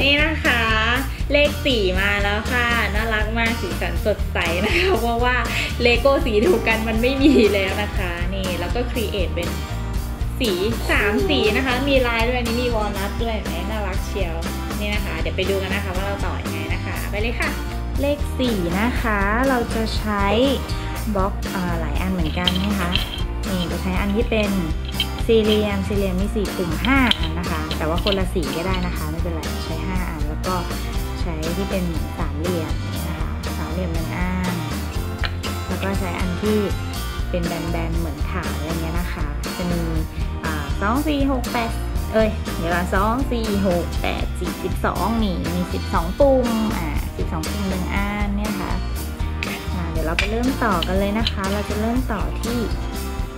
นี่นะคะ เลขสี่มาแล้วค่ะ น่ารักมากสีสันสดใสนะคะ เพราะว่าเลโก้สีเดียวกันมันไม่มีแล้วนะคะ นี่แล้วก็ครีเอทเป็นสีสามสีนะคะ มีลายด้วยนนี้มีวอลนัทด้วยเห็นไหมน่ารักเชียวนี่นะคะ เดี๋ยวไปดูกันนะคะว่าเราต่อยังไงนะคะ ไปเลยค่ะ เลขสี่นะคะ เราจะใช้บล็อกอหลายอันเหมือนกันนะคะนี่จะใช้อันที่เป็น สี่เหลี่ยมสี่เหลี่ยมมีสี่กลุ่มห้าอันนะคะ แต่ว่าคนละสีก็ได้นะคะ ไม่เป็นไรใช้ห้าอันแล้วก็ใช้ที่เป็นสามเหลี่ยมนะคะสามเหลี่ยมหนึ่งอันแล้วก็ใช้อันที่เป็นแบนๆเหมือนถาดอะไรเงี้ยนะคะ จะมีสองสี่หกแปดเอ้ยเดี๋ยวสองสี่หกแปดสี่สิบสองนี่มีสิบสองปุ่มอ่าสิบสองปุ่มหนึ่งอันเนี่ยค่ะอ่าเดี๋ยวเราไปเริ่มต่อกันเลยนะคะ เราจะเริ่มต่อที่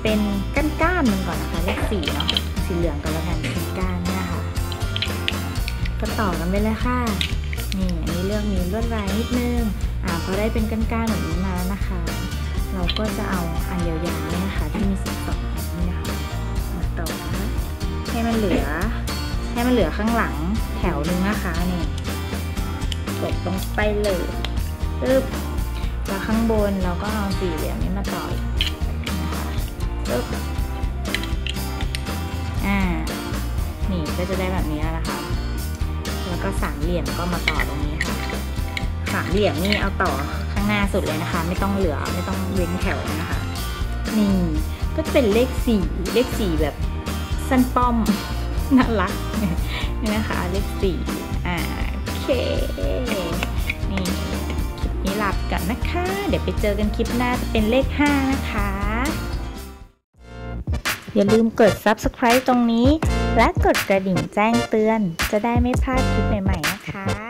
เป็นก้านๆมันก่อนนะคะเลขสี่เนาะสีเหลืองกันแล้วกันเป็นก้านเนี่ยค่ะ ก็ต่อกันไปเลยค่ะนี่อันนี้เรื่องมีลวดลายนิดนึงอ่าพอได้เป็นก้านๆแบบนี้มาแล้วนะคะ เราก็จะเอาอันยาวๆนี่นะคะที่มีสีสองนี่นะคะมาต่อนะให้มันเหลือ ให้มันเหลือข้างหลังแถวนึงนะคะนี่กดลงไปเลยปึ๊บแล้วข้างบนเราก็เอาสี่เหลี่ยมนี้มาต่อ ปึ๊บอ่า นี่ก็จะได้แบบนี้แล้วนะคะ แล้วก็สามเหลี่ยมก็มาต่อตรงนี้ค่ะ สามเหลี่ยมนี่เอาต่อข้างหน้าสุดเลยนะคะ ไม่ต้องเหลือไม่ต้องเว้นแถวนะคะ นี่ก็จะเป็นเลขสี่เลขสี่แบบสั้นป้อมน่ารักนี่นะคะเลขสี่อ่าโอเค นี่ คลิปนี้ลาไปก่อนนะคะ เดี๋ยวไปเจอกันคลิปหน้าจะเป็นเลข 5 นะคะ อย่าลืมกด subscribe ตรงนี้ และกดกระดิ่งแจ้งเตือน จะได้ไม่พลาดคลิปใหม่ ๆ นะคะ